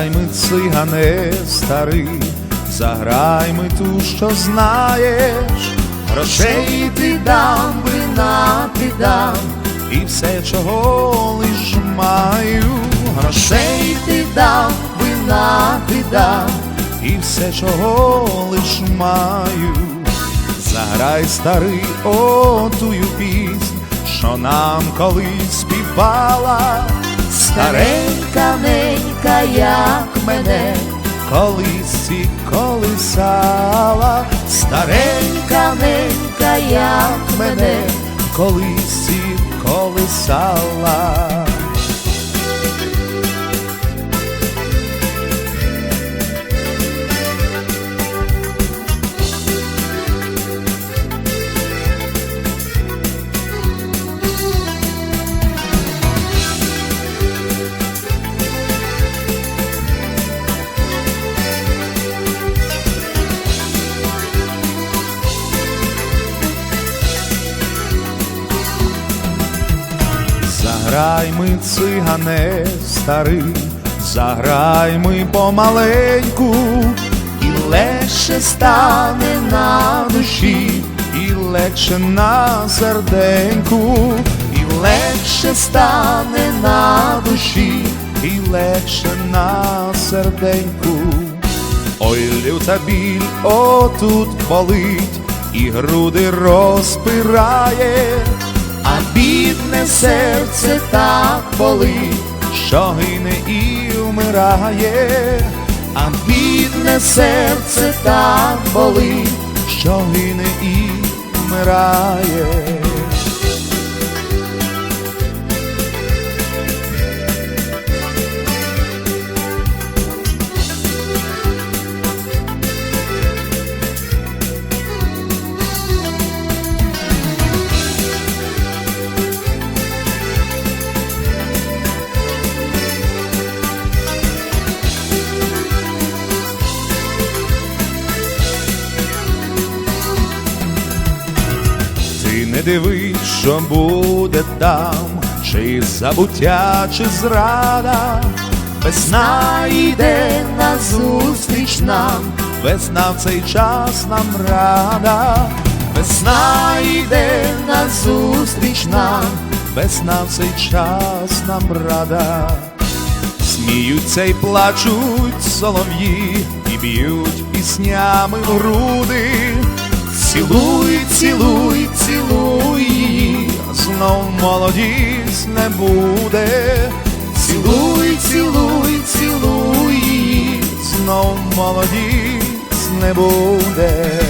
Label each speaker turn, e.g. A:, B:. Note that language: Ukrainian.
A: Заграй ми цигане старий, заграй ми ту, що знаєш, грошей ти дам, вина ти дам, і все, чого лиш маю, грошей ти дам, вина ти дам, і все, чого лиш маю. Заграй старий отую піснь, що нам колись співала, старенька ненька, як мене, колись і колисала, старенька ненька, як мене, колись і колисала. Заграй ми цигане старий, заграй ми помаленьку, і легше стане на душі, і легше на серденьку, і легше стане на душі, і легше на серденьку. Ой, люта біль отут болить, і груди розпирає, а бідне серце так болить, що гине і вмирає, а бідне серце так болить, що гине і вмирає. Не дивись, що буде там, чи забуття, чи зрада, весна йде назустріч нам, весна в цей час нам рада, весна йде назустріч нам, весна в цей час нам рада. Сміються й плачуть солов'ї, і б'ють піснями в груди. Її, знов молодість не буде. Цілуй, цілуй, цілуй знов молодість не буде.